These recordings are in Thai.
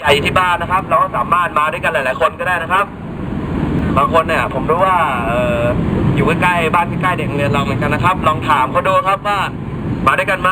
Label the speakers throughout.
Speaker 1: ใหญ่ที่บ้านนะครับ เราก็สามารถมาด้วยกันหลาย ๆ คนก็ได้นะครับ บางคนเนี่ย ผมรู้ว่าเอออยู่ใกล้ๆบ้านใกล้ๆเด็กโรงเรียนเราเหมือนกันนะครับ ลองถามเขาดูครับว่ามาด้วยกันไหม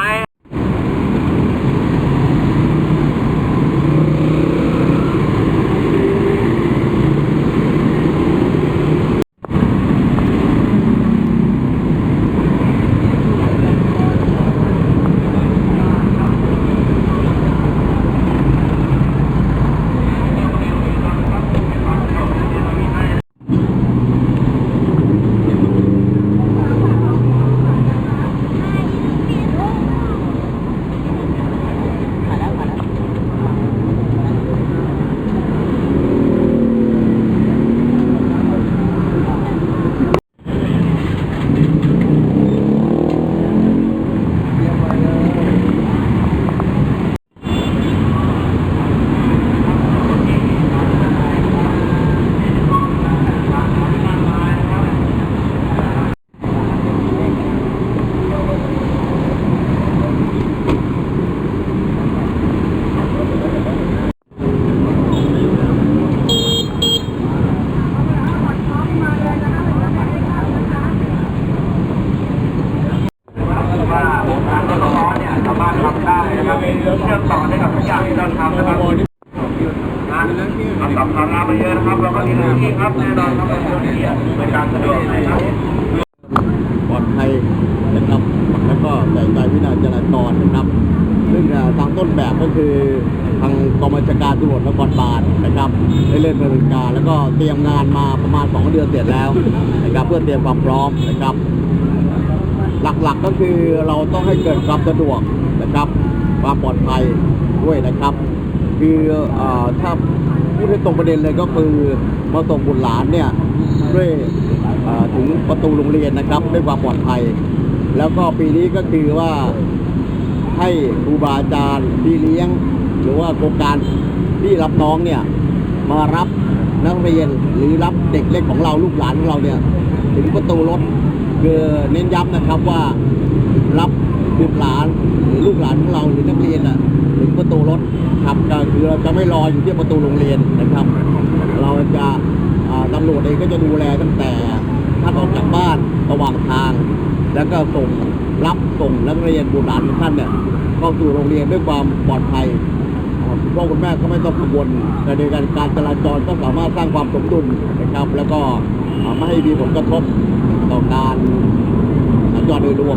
Speaker 1: ว่าการร้อนเนี่ยสามารถทำได้ นะครับเชื่อมต่อได้กับทุกอย่างที่เราทำนะครับนะเอาสัมภาระมาเยอะนะครับเราก็มีหน้าที่ครับแน่นอนครับเป็นเรื่องที่เป็นการสะดวกนะครับ
Speaker 2: ปลอดภัยนะครับแล้วก็ใส่ใจวินัยจราจรนะครับซึ่งทางต้นแบบก็คือทางกองบัญชาการตำรวจนครบาลนะครับได้เริ่มดำเนินการแล้วก็เตรียมงานมาประมาณ 2 เดือนเสร็จแล้วนะครับเพื่อเตรียมความพร้อมนะครับ หลักๆก็คือเราต้องให้เกิดความสะดวกนะครับ ความปลอดภัยด้วยนะครับ คืออถ้าพูดให้ตรงประเด็นเลยก็คือมาส่งบุตรหลานเนี่ยด้วยถึงประตูโรงเรียนนะครับด้วยความปลอดภัย แล้วก็ปีนี้ก็คือว่าให้ครูบาอาจารย์พี่เลี้ยง หรือว่าโครงการที่รับน้องเนี่ยมารับนักเรียนหรือรับเด็กเล็กของเราลูกหลานของเราเนี่ยถึงประตูรถคือเน้นย้ำนะครับว่ารับ บุตรหลานหรือลูกหลานของเราหรือนักเรียนอะถึงประตูรถครับก็คือเราจะไม่รออยู่ที่ประตูโรงเรียนนะครับ เราจะตำรวจเองก็จะดูแลตั้งแต่ท่านออกจากบ้านระหว่างทาง แล้วก็ส่งรับส่งนักเรียนบุตรหลานท่านเนี่ยเข้าสู่โรงเรียนด้วยความปลอดภัยคุณพ่อคุณแม่ก็ไม่ต้องกังวลแต่ในการการจราจรก็สามารถสร้างความสมดุลนะครับ แล้วก็ไม่ให้มีผลกระทบต่อการสัญจรโดยรวม